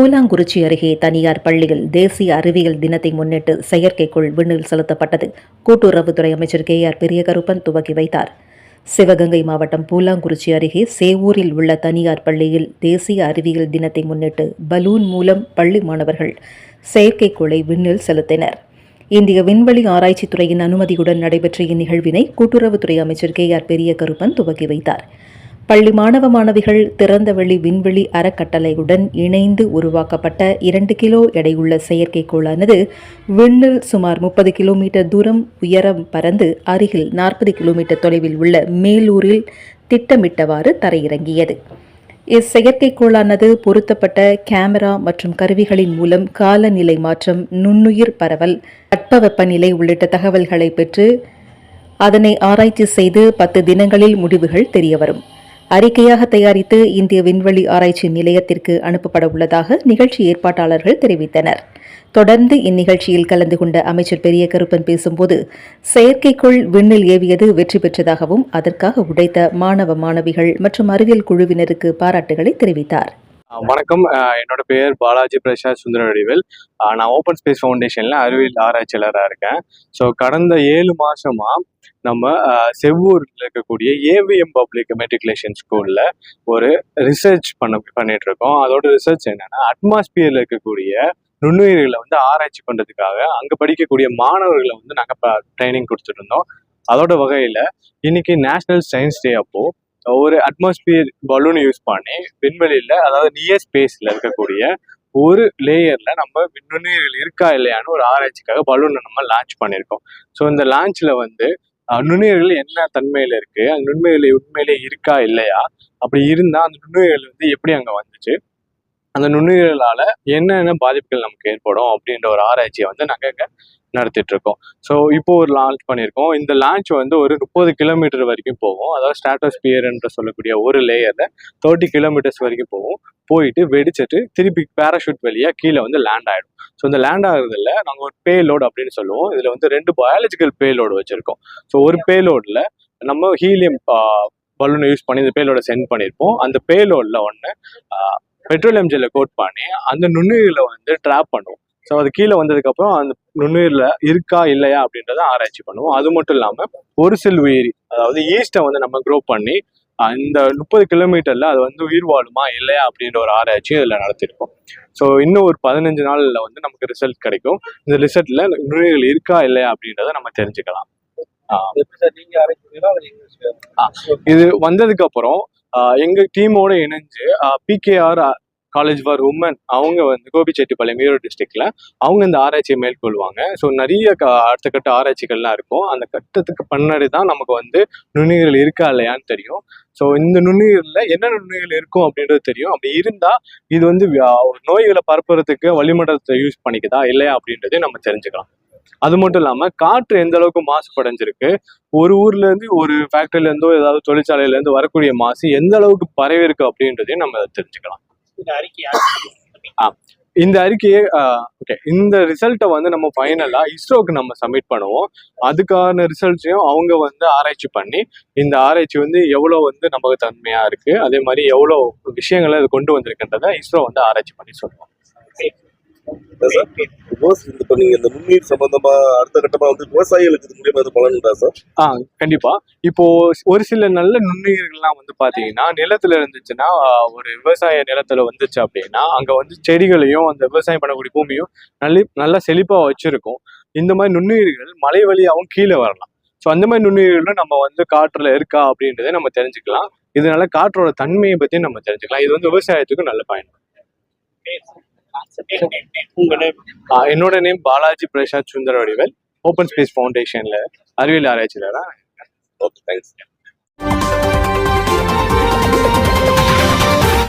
கூலாங்குறிச்சி அருகே தனியார் பள்ளியில் தேசிய அறிவியல் தினத்தை முன்னிட்டு செயற்கைக்கோள் விண்ணில் செலுத்தப்பட்டது. கூட்டுறவுத்துறை அமைச்சர் கே ஆர் பெரியகருப்பன் துவக்கி வைத்தார். சிவகங்கை மாவட்டம் பூலாங்குறிச்சி அருகே சேவூரில் உள்ள தனியார் பள்ளியில் தேசிய அறிவியல் தினத்தை முன்னிட்டு பலூன் மூலம் பள்ளி மாணவர்கள் செயற்கைக்கோளை விண்ணில் செலுத்தினர். இந்திய விண்வெளி ஆராய்ச்சித் துறையின் அனுமதியுடன் நடைபெற்ற இந்நிகழ்வினை கூட்டுறவுத்துறை அமைச்சர் கே ஆர் பெரியகருப்பன் துவக்கி வைத்தார். பள்ளி மாணவ மாணவிகள் திறந்தவெளி விண்வெளி அறக்கட்டளையுடன் இணைந்து உருவாக்கப்பட்ட இரண்டு கிலோ எடையுள்ள செயற்கைக்கோளானது விண்ணில் சுமார் முப்பது கிலோமீட்டர் தூரம் உயரம் பறந்து அருகில் நாற்பது கிலோமீட்டர் தொலைவில் உள்ள மேலூரில் திட்டமிட்டவாறு தரையிறங்கியது. இச்செயற்கைக்கோளானது பொருத்தப்பட்ட கேமரா மற்றும் கருவிகளின் மூலம் காலநிலை மாற்றம் நுண்ணுயிர் பரவல் தட்பவெப்பநிலை உள்ளிட்ட தகவல்களை பெற்று அதனை ஆராய்ச்சி செய்து பத்து தினங்களில் முடிவுகள் தெரியவரும். அறிக்கையாக தயாரித்து இந்திய விண்வெளி ஆராய்ச்சி நிலையத்திற்கு அனுப்பப்பட உள்ளதாக நிகழ்ச்சி ஏற்பாட்டாளர்கள் தெரிவித்தனர். தொடர்ந்து இந்நிகழ்ச்சியில் கலந்து கொண்ட அமைச்சர் பெரிய கருப்பன் பேசும்போது செயற்கைக்கோள் விண்ணில் ஏவியது வெற்றி பெற்றதாகவும் அதற்காக உடைத்த மாணவ மாணவிகள் மற்றும் அறிவியல் குழுவினருக்கு பாராட்டுகளை தெரிவித்தார். வணக்கம். என்னோட பேர் பாலாஜி பிரசாத் சுந்தர வடிவேல். நான் ஓப்பன் ஸ்பேஸ் ஃபவுண்டேஷன்ல அறிவியல் ஆராய்ச்சியாளராக இருக்கேன். ஸோ கடந்த ஏழு மாசமா நம்ம செவ்வூரில் இருக்கக்கூடிய ஏவிஎம் பப்ளிக் மெட்ரிகுலேஷன் ஸ்கூல்ல ஒரு ரிசர்ச் பண்ண பண்ணிட்டு இருக்கோம் அதோட ரிசர்ச் என்னன்னா அட்மாஸ்பியர்ல இருக்கக்கூடிய நுண்ணுயிர்களை வந்து ஆராய்ச்சி பண்ணுறதுக்காக அங்கே படிக்கக்கூடிய மாணவர்களை வந்து நாங்கள் ட்ரைனிங் கொடுத்துட்டு இருந்தோம். அதோட வகையில் இன்னைக்கு நேஷனல் சயின்ஸ் டே அப்போது ஒரு அட்மாஸ்பியர் பலூன் யூஸ் பண்ணி விண்வெளியில் அதாவது நியர் ஸ்பேஸில் இருக்கக்கூடிய ஒரு லேயரில் நம்ம நுண்ணுயிர்கள் இருக்கா இல்லையான்னு ஒரு ஆராய்ச்சிக்காக பலூனை நம்ம லான்ச் பண்ணியிருக்கோம். ஸோ இந்த லான்ச்சில் வந்து நுண்ணுயிர்கள் என்ன தன்மையில் இருக்குது அந்த நுண்மையில் உண்மையிலே இருக்கா இல்லையா? அப்படி இருந்தால் அந்த நுண்ணுயிர்கள் வந்து எப்படி அங்கே வந்துச்சு? அந்த நுண்ணுயிர்களால என்னென்ன பாதிப்புகள் நமக்கு ஏற்படும் அப்படின்ற ஒரு ஆராய்ச்சியை வந்து நாங்க இங்க நடத்திட்டு இருக்கோம் ஸோ இப்போ ஒரு லான்ச் பண்ணியிருக்கோம். இந்த லான்ச் வந்து ஒரு முப்பது கிலோமீட்டர் வரைக்கும் போகும். அதாவது ஸ்டாட்டோஸ்பியர் என்று சொல்லக்கூடிய ஒரு லேயர்ல தேர்ட்டி கிலோமீட்டர்ஸ் வரைக்கும் போகும். போயிட்டு வெடிச்சிட்டு திருப்பி பேராஷூட் வழியா கீழே வந்து லேண்ட் ஆயிடும். ஸோ இந்த லேண்ட் ஆகுறதுல நாங்கள் ஒரு பேலோட் அப்படின்னு சொல்லுவோம். இதுல வந்து ரெண்டு பயாலஜிக்கல் பேலோடு வச்சிருக்கோம். ஸோ ஒரு பேலோட்ல நம்ம ஹீலியம் பலூனை யூஸ் பண்ணி இந்த பேலோட சென்ட் பண்ணியிருப்போம். அந்த பேலோட்ல ஒன்று பெட்ரோலியம் ஜெல்லை கோட் பண்ணி அந்த நுண்ணுயிர்களை வந்து ட்ராப் பண்ணுவோம். ஸோ அது கீழே வந்ததுக்கப்புறம் அந்த நுண்ணுயிரில் இருக்கா இல்லையா அப்படின்றத ஆராய்ச்சி பண்ணுவோம். அது மட்டும் இல்லாமல் ஒரு சில் உயிரி அதாவது ஈஸ்ட்டை வந்து நம்ம க்ரோ பண்ணி அந்த முப்பது கிலோமீட்டர்ல அது வந்து உயிர் வாழுமா இல்லையா அப்படின்ற ஒரு ஆராய்ச்சி இதில் நடத்திருக்கோம். ஸோ இன்னும் ஒரு பதினஞ்சு நாள்ல வந்து நமக்கு ரிசல்ட் கிடைக்கும். இந்த ரிசல்ட்ல நுண்ணுயிர்கள் இருக்கா இல்லையா அப்படின்றத நம்ம தெரிஞ்சுக்கலாம். இது வந்ததுக்கு அப்புறம் எங்கள் எங்க டீமோட இணைஞ்சு பிகேஆர் காலேஜ் ஃபார் உமன் அவங்க வந்து கோபிச்செட்டிப்பாளையம் ஈரோடு டிஸ்ட்ரிக்ட்ல அவங்க இந்த ஆராய்ச்சியை மேற்கொள்வாங்க. ஸோ நிறைய க- அடுத்த கட்ட ஆராய்ச்சிகள்லாம் இருக்கும். அந்த கட்டத்துக்கு பின்னாடி தான் நமக்கு வந்து நுண்ணுயிர்கள் இருக்கா இல்லையான்னு தெரியும். ஸோ இந்த நுண்ணுயிரில் என்ன நுண்ணுயிர்கள் இருக்கும் அப்படின்றது தெரியும். அப்படி இருந்தால் இது வந்து நோய்களை பரப்புறதுக்கு வளிமண்டலத்தை யூஸ் பண்ணிக்குதா இல்லையா அப்படின்றதையும் நம்ம தெரிஞ்சுக்கலாம். அது மட்டும் இல்லாம காற்று எந்த அளவுக்கு மாசுபடைஞ்சிருக்கு? ஒரு ஊர்ல இருந்து ஒரு ஃபேக்டரியில இருந்தோ ஏதாவது தொழிற்சாலையில இருந்து வரக்கூடிய மாசு எந்த அளவுக்கு பரவி இருக்கு அப்படின்றதையும் நம்ம தெரிஞ்சுக்கலாம். இந்த அறிக்கை இந்த அறிக்கையை ஓகே இந்த ரிசல்ட்டை வந்து நம்ம ஃபைனலா இஸ்ரோக்கு நம்ம சப்மிட் பண்ணுவோம். அதுக்கான ரிசல்ட்ஸையும் அவங்க வந்து ஆராய்ச்சி பண்ணி இந்த ஆராய்ச்சி வந்து எவ்வளோ வந்து நம்பகத்தன்மையா இருக்கு அதே மாதிரி எவ்வளோ விஷயங்களை அது கொண்டு வந்திருக்குன்றதை இஸ்ரோ வந்து ஆராய்ச்சி பண்ணி சொல்லுவோம். விவசாய இப்போ நீங்க இந்த நுண்ணுயிர் சம்பந்தமா அடுத்த கட்டமா வந்து விவசாயிகளுக்கு இது மூலியமா எதுவும் பலன் உண்டா சார் ஆ கண்டிப்பா. இப்போ ஒரு சில நல்ல நுண்ணுயிர்கள்லாம் வந்து பாத்தீங்கன்னா நிலத்துல இருந்துச்சுன்னா ஒரு விவசாய நிலத்துல வந்துச்சு அப்படின்னா அங்க வந்து செடிகளையும் அந்த விவசாயம் பண்ணக்கூடிய பூமியும் நல்ல நல்லா செழிப்பா வச்சிருக்கும். இந்த மாதிரி நுண்ணுயிர்கள் மலை வழியாகவும் கீழே வரலாம். ஸோ அந்த மாதிரி நுண்ணுயிர்களும் நம்ம வந்து காற்றுல இருக்கா அப்படின்றத நம்ம தெரிஞ்சுக்கலாம். இதனால காற்றோட தன்மையை பத்தி நம்ம தெரிஞ்சுக்கலாம். இது வந்து விவசாயத்துக்கு நல்ல பயன். என்னோட name Balaji Prasad Sundara Vadivel open space ஃபவுண்டேஷன்ல அறிவியல் ஆராய்ச்சியாளராக ஓகே தேங்க்ஸ்